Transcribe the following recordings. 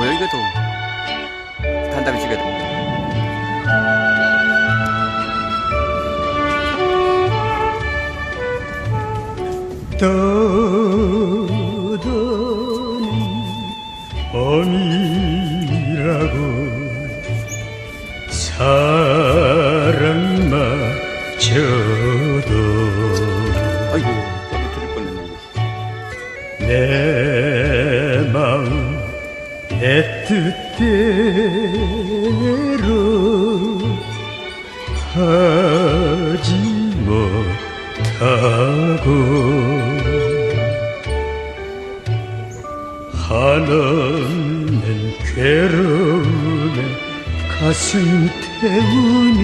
보여 이거 좀 간단히 찍어야 됩니다 떠드는 봄이라고 사랑마저도 아이고 내 마음 내 뜻대로 하지 못하고 한없는 괴로움에 가슴 태우며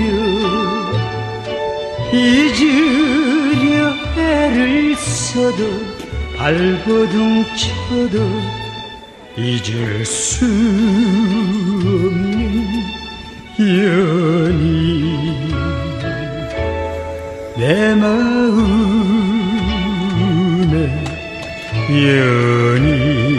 잊으려 애를 써도 발버둥 쳐도 잊을 수 없는 연인 내 마음의 연인